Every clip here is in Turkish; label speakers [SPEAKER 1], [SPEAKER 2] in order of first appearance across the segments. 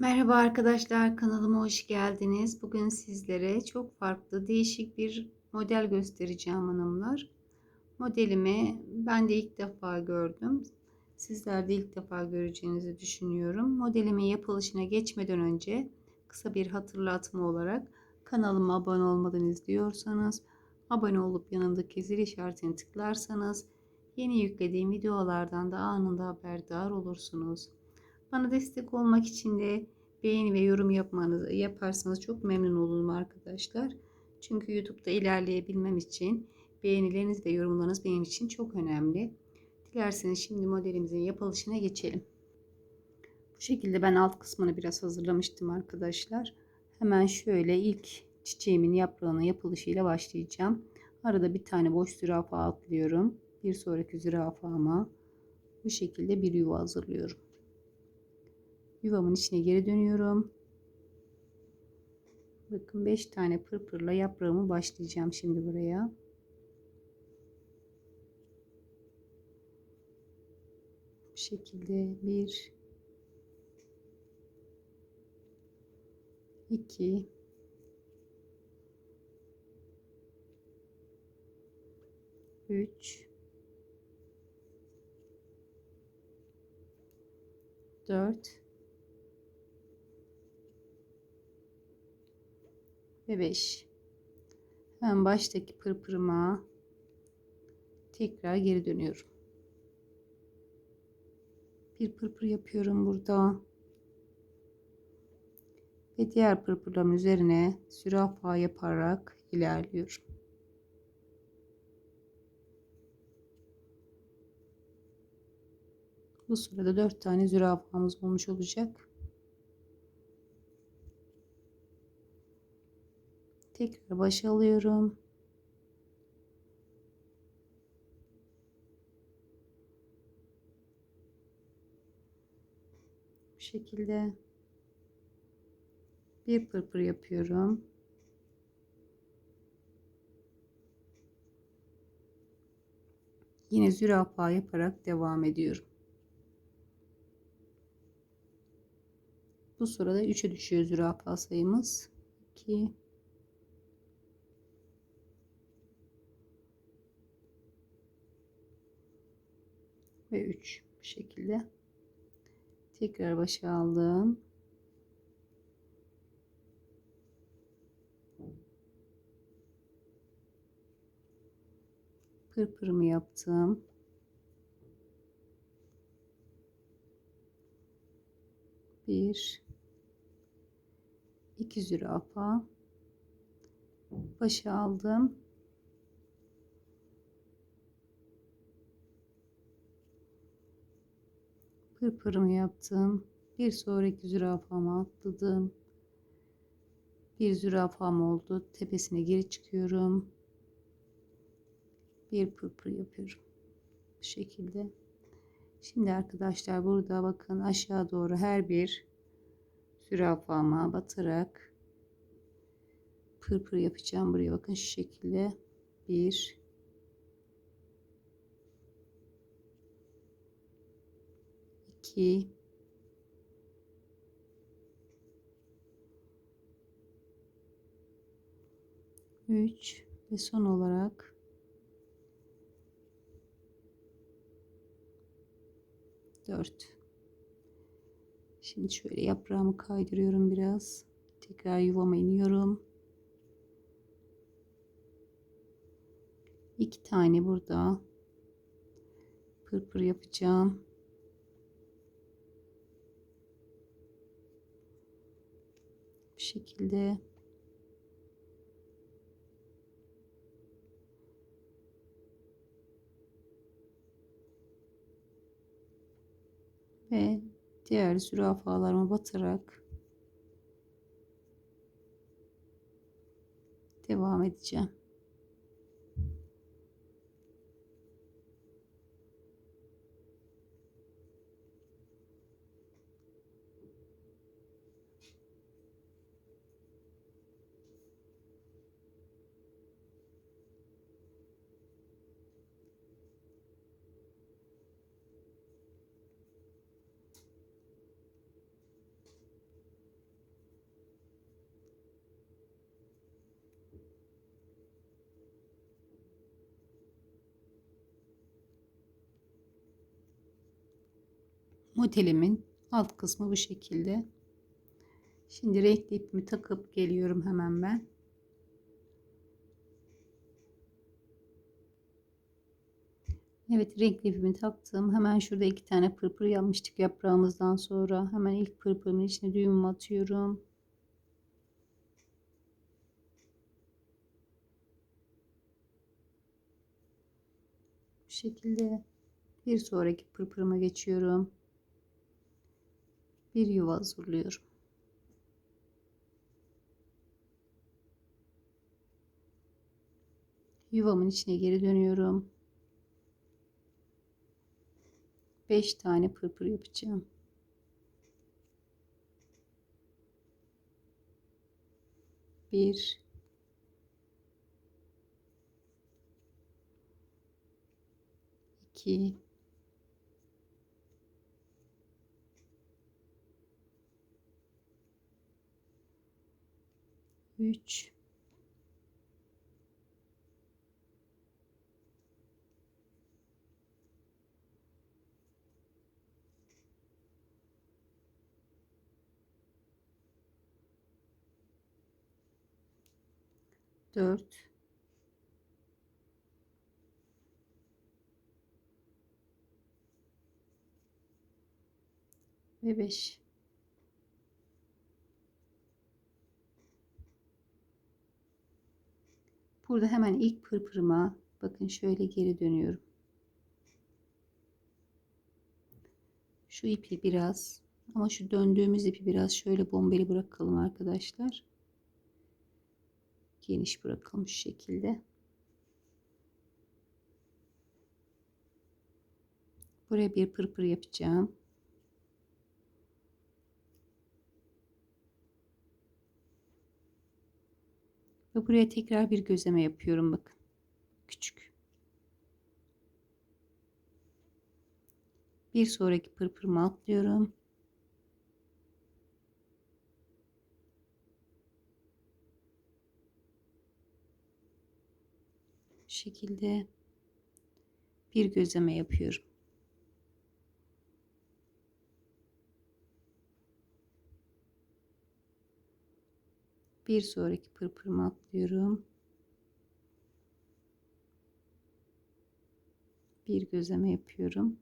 [SPEAKER 1] Merhaba arkadaşlar kanalıma hoş geldiniz. Bugün sizlere çok farklı değişik bir model göstereceğim hanımlar. Modelimi ben de ilk defa gördüm. Sizler de ilk defa göreceğinizi düşünüyorum. Modelimin yapılışına geçmeden önce kısa bir hatırlatma olarak kanalıma abone olmadan izliyorsanız abone olup yanındaki zil işaretini tıklarsanız yeni yüklediğim videolardan da anında haberdar olursunuz. Bana destek olmak için de beğeni ve yorum yapmanızı yaparsanız çok memnun olurum arkadaşlar. Çünkü YouTube'da ilerleyebilmem için beğenileriniz ve yorumlarınız benim için çok önemli. Dilerseniz şimdi modelimizin yapılışına geçelim. Bu şekilde ben alt kısmını biraz hazırlamıştım arkadaşlar. Hemen şöyle ilk çiçeğimin yaprağının yapılışıyla başlayacağım. Arada bir tane boş zürafa atlıyorum. Bir sonraki zürafama bu şekilde bir yuva hazırlıyorum. Yuvamın içine geri dönüyorum. Bakın 5 tane pırpırla yaprağımı başlayacağım şimdi buraya. Bu şekilde bir iki üç dört ve 5. Hemen baştaki pırpırıma tekrar geri dönüyorum. Bir pırpır yapıyorum burada. Ve diğer pırpırların üzerine zürafa yaparak ilerliyorum. Bu sırada 4 tane zürafamız olmuş olacak. Tekrar başa alıyorum. Bu şekilde bir pırpır yapıyorum. Yine zürafa yaparak devam ediyorum. Bu sırada 3'e düşüyor zürafa sayımız. 2 ve 3 bu şekilde. Tekrar başa aldım. Pırpırımı yaptım. Bir iki zürafa. Başa aldım pırpırımı yaptım. Bir sonraki zürafama atladım. Bir zürafam oldu. Tepesine geri çıkıyorum. Bir pırpır yapıyorum. Bu şekilde. Şimdi arkadaşlar burada bakın aşağı doğru her bir zürafama batarak pırpır yapacağım. Buraya bakın şu şekilde. Bir 2 3 ve son olarak dört. Şimdi şöyle yaprağımı kaydırıyorum biraz. Tekrar yuvama iniyorum. İki tane burada pırpır yapacağım. Şekilde ve diğer zürafalarıma batarak devam edeceğim. Modelimin alt kısmı bu şekilde. Şimdi renkli ipimi takıp geliyorum hemen ben. Evet renkli ipimi taktım. Hemen şurada iki tane pırpır yapmıştık yaprağımızdan sonra. Hemen ilk pırpırımın içine düğümümü atıyorum. Bu şekilde bir sonraki pırpırıma geçiyorum. Bir yuva hazırlıyorum. Yuvamın içine geri dönüyorum. 5 tane pırpır yapacağım. Bir, iki, üç, dört, ve beş. Burada hemen ilk pırpırıma bakın şöyle geri dönüyorum. Şu ipi biraz ama şu döndüğümüz ipi biraz şöyle bombeli bırakalım arkadaşlar. Geniş bırakalım şu şekilde. Buraya bir pırpır yapacağım. Ve buraya tekrar bir gözleme yapıyorum bakın. Küçük. Bir sonraki pırpırımı atlıyorum. Şekilde bir gözleme yapıyorum. Bir sonraki pırpırımı atlıyorum. Bir gözleme yapıyorum.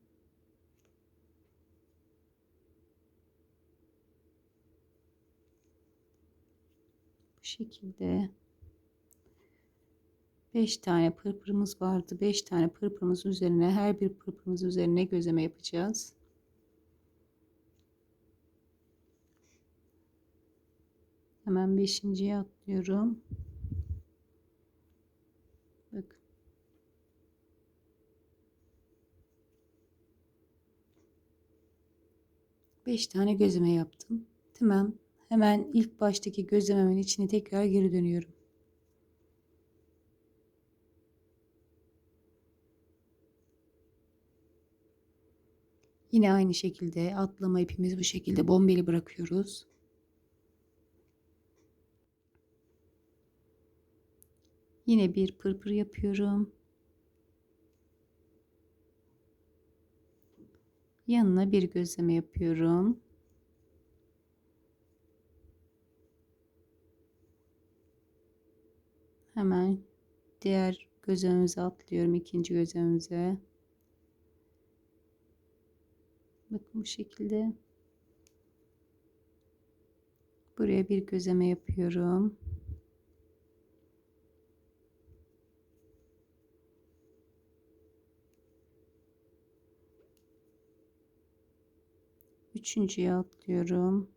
[SPEAKER 1] Bu şekilde 5 tane pırpırımız vardı. 5 tane pırpırımız üzerine her bir pırpırımız üzerine gözleme yapacağız. Hemen beşinciye atlıyorum. Bak. Beş tane gözleme yaptım. Tamam. Hemen ilk baştaki gözlememin içine tekrar geri dönüyorum. Yine aynı şekilde atlama ipimiz bu şekilde bombeli bırakıyoruz. Yine bir pırpır yapıyorum. Yanına bir gözleme yapıyorum. Hemen diğer gözlememize atlıyorum ikinci gözlemimize. Bakın bu şekilde. Buraya bir gözleme yapıyorum. Üçüncüye atlıyorum.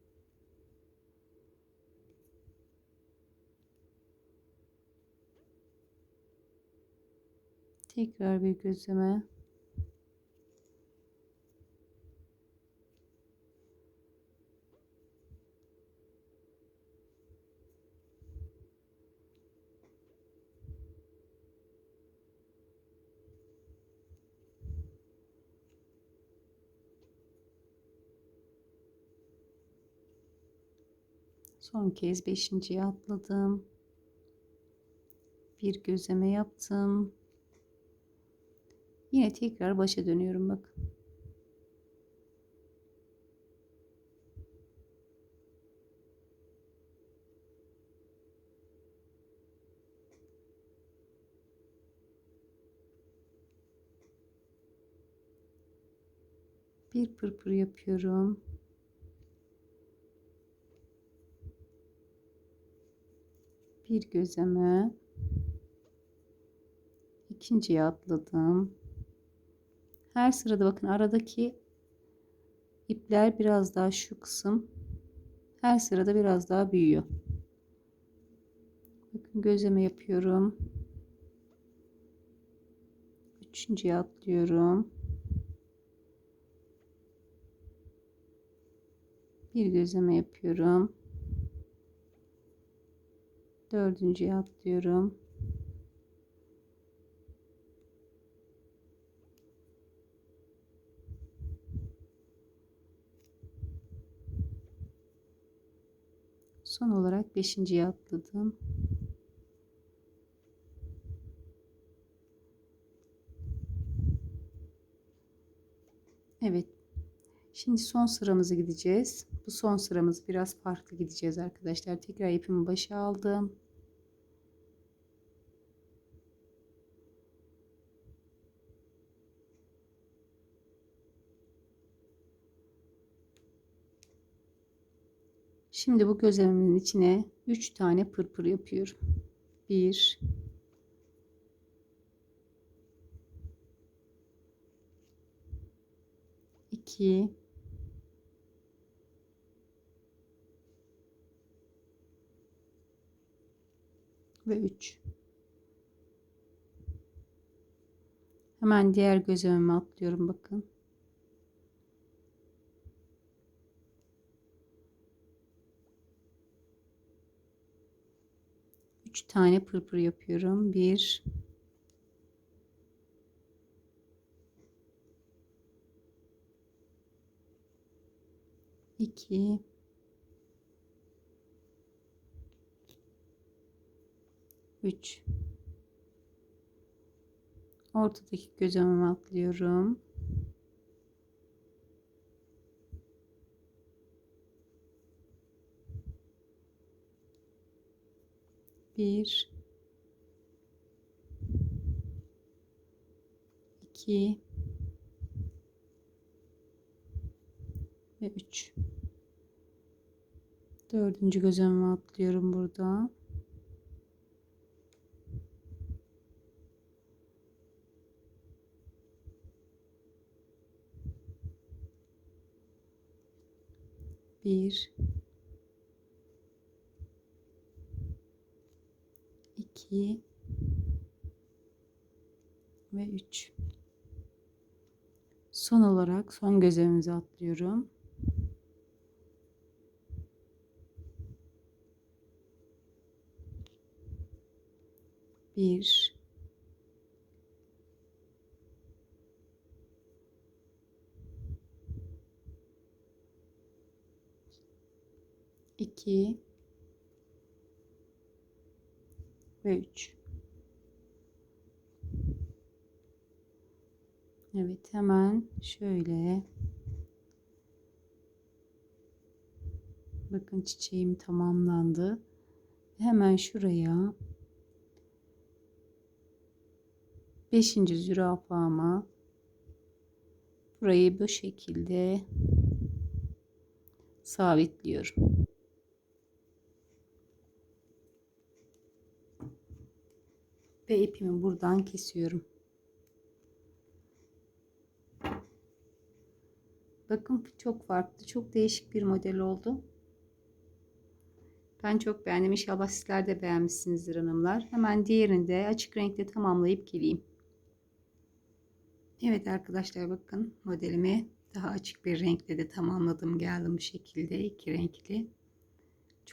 [SPEAKER 1] Tekrar bir gözleme. Son kez beşinciye atladım. Bir gözleme yaptım. Yine tekrar başa dönüyorum bak. Bir pırpır yapıyorum. Bir gözeme. İkinciye atladım. Her sırada bakın aradaki ipler biraz daha şu kısım her sırada biraz daha büyüyor. Bakın gözleme yapıyorum. Üçüncüye atlıyorum. Bir gözleme yapıyorum. Dördüncüye atlıyorum. Son olarak beşinciye atladım. Evet. Şimdi son sıramızı gideceğiz. Bu son sıramız biraz farklı gideceğiz arkadaşlar. Tekrar ipimi başa aldım. Şimdi bu gözlememin içine 3 tane pırpır yapıyorum. 1 2 ve 3 Hemen diğer gözlememe atlıyorum bakın. 3 tane pırpır yapıyorum. 1 2 3 Ortadaki gözlememe atlıyorum. Bir. İki. Ve üç. Dördüncü gözlemime atlıyorum burada. Bir 2 ve 3 son olarak son gözlemimizi atlıyorum. Bir. İki ve 3. Evet hemen şöyle bakın çiçeğim tamamlandı. Hemen şuraya 5. zürafama burayı bu şekilde sabitliyorum. Ve ipimi buradan kesiyorum. Bakın çok farklı, çok değişik bir model oldu. Ben çok beğendim. İnşallah sizler de beğenmişsinizdir hanımlar. Hemen diğerini de açık renkte tamamlayıp geleyim. Evet arkadaşlar bakın modelimi daha açık bir renkle de tamamladım. Geldim bu şekilde iki renkli.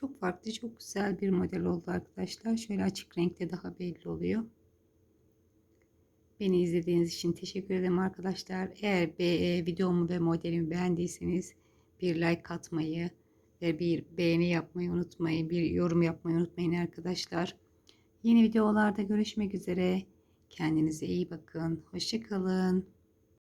[SPEAKER 1] Çok farklı, çok güzel bir model oldu arkadaşlar. Şöyle açık renkte daha belli oluyor. Beni izlediğiniz için teşekkür ederim arkadaşlar. Eğer e, videomu ve modelimi beğendiyseniz bir like atmayı ve bir beğeni yapmayı unutmayın. Bir yorum yapmayı unutmayın arkadaşlar. Yeni videolarda görüşmek üzere. Kendinize iyi bakın. Hoşçakalın.